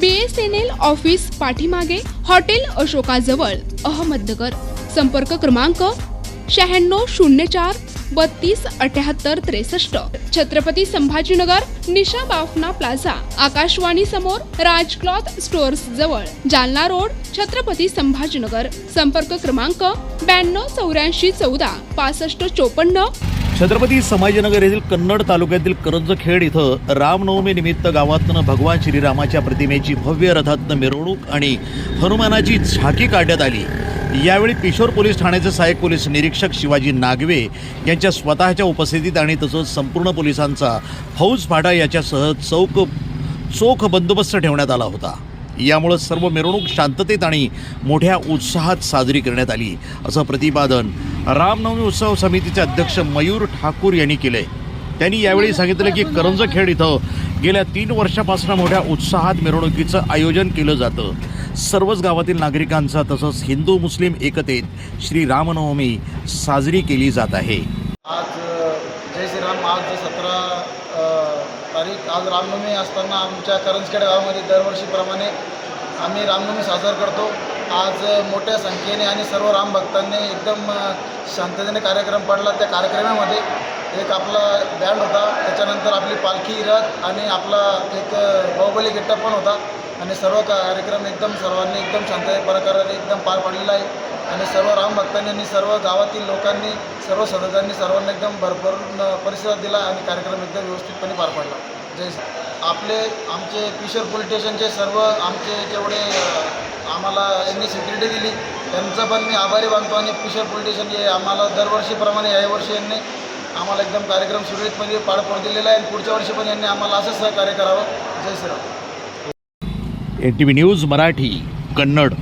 B S N L office पाठीमागे hotel अशोकाजवळ अहमदनगर. संपर्क क्रमांक शहाण्णव शून्य चार बत्तीस अठ्याहत्तर त्रेसष्ट. छत्रपती संभाजीनगर निशा बाफना प्लाझा आकाशवाणी समोर राज क्लॉथ स्टोअर्स जवळ जालना रोड छत्रपती संभाजीनगर. संपर्क क्रमांक ब्याण्णव चौऱ्याऐंशी चौदा पासष्ट चोपन्न छत्रपती संभाजीनगर येथील कन्नड तालुक्यातील करंजखेड इथं रामनवमी निमित्त गावातनं भगवान श्रीरामाच्या प्रतिमेची भव्य रथातनं मिरवणूक आणि हनुमानाची झाकी काढण्यात आली. यावेळी किशोर पोलीस ठाण्याचे सहाय्यक पोलीस निरीक्षक शिवाजी नागवे यांच्या स्वतःच्या उपस्थितीत आणि तसंच संपूर्ण पोलिसांचा फौज फाटा याच्यासह चौक चोख बंदोबस्त ठेवण्यात आला होता. यामुळं सर्व मिरवणूक शांततेत आणि मोठ्या उत्साहात साजरी करण्यात आली. असं प्रतिपादन रामनवमी उत्सव समितीचे अध्यक्ष मयूर ठाकूर यांनी केले त्यांनी यावेळी सांगितलं की करंजखेड इथं गेल्या तीन वर्षापासून मोठ्या उत्साहात मिरवणुकीचं आयोजन केलं जातं. सर्वच गावातील नागरिकांचा तसंच हिंदू मुस्लिम एकतेत श्री रामनवमी साजरी केली जात आहे. आज जय श्रीराम आज सतरा तारीख आज रामनवमी असताना आमच्या करंजखेड गावामध्ये दरवर्षीप्रमाणे आम्ही रामनवमी साजरा करतो. आज मोठ्या संख्येने आणि सर्व राम भक्तांनी एकदम शांततेने कार्यक्रम पडला त्या कार्यक्रमामध्ये. एक आपला बँड होता त्याच्यानंतर आपली पालखी रथ आणि आपला एक बाहुबली गेटअप पण होता. आणि सर्व कार्यक्रम एकदम सर्वांनी एकदम शांत प्रकारे एकदम पार पडलेला आहे. आणि सर्व रामभक्तांनी आणि सर्व गावातील लोकांनी सर्व सदस्यांनी सर्वांना एकदम भरभरून परिसरात दिला आणि कार्यक्रम एकदम व्यवस्थितपणे पार पडला. जय आपले आमचे किशोर पोलीस स्टेशनचे सर्व आमचे जेवढे आम्हाला यांनी सिक्युरिटी दिली त्यांचं पण मी आभारी मानतो आणि किशोर पोलीस स्टेशन हे आम्हाला दरवर्षीप्रमाणे याही वर्षी यांनी आम्हाला एकदम कार्यक्रम सुरळीतपणे पार पडू दिलेला आहे आणि पुढच्या वर्षी पण यांनी आम्हाला असंच सहकार्य करावं. जय Shriram N T V news Marathi Kannada.